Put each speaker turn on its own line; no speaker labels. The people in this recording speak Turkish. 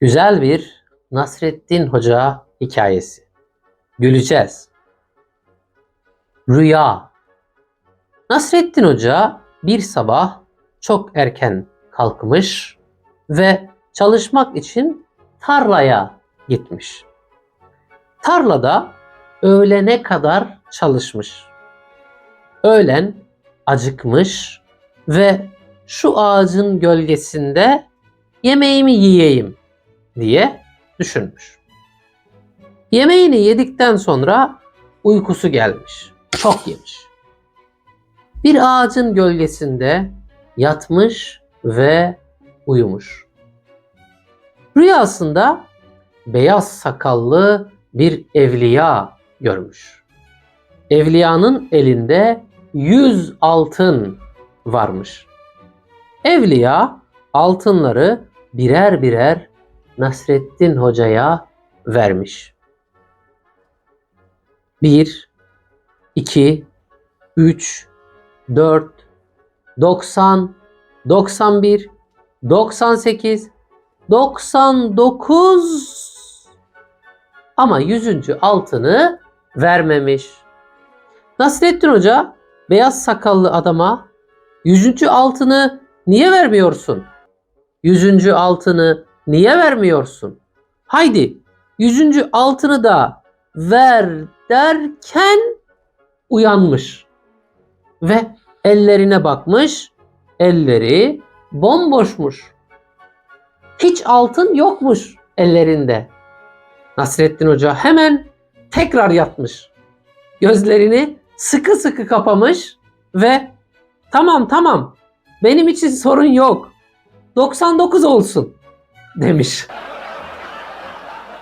Güzel bir Nasrettin Hoca hikayesi. Güleceğiz. Rüya. Nasrettin Hoca bir sabah çok erken kalkmış ve çalışmak için tarlaya gitmiş. Tarlada öğlene kadar çalışmış. Öğlen acıkmış ve şu ağacın gölgesinde yemeğimi yiyeyim diye düşünmüş. Yemeğini yedikten sonra uykusu gelmiş. Çok yemiş. Bir ağacın gölgesinde yatmış ve uyumuş. Rüyasında beyaz sakallı bir evliya görmüş. Evliyanın elinde yüz altın varmış. Evliya altınları birer birer Nasrettin Hoca'ya vermiş. 1 2 3 4 90 91 98 99 ama yüzüncü altını vermemiş. Nasrettin Hoca beyaz sakallı adama yüzüncü altını niye vermiyorsun? Yüzüncü altını niye vermiyorsun? Haydi yüzüncü altını da ver derken uyanmış. Ve ellerine bakmış. Elleri bomboşmuş. Hiç altın yokmuş ellerinde. Nasrettin Hoca hemen tekrar yatmış. Gözlerini sıkı sıkı kapamış ve tamam tamam benim için sorun yok. 99 olsun demiş.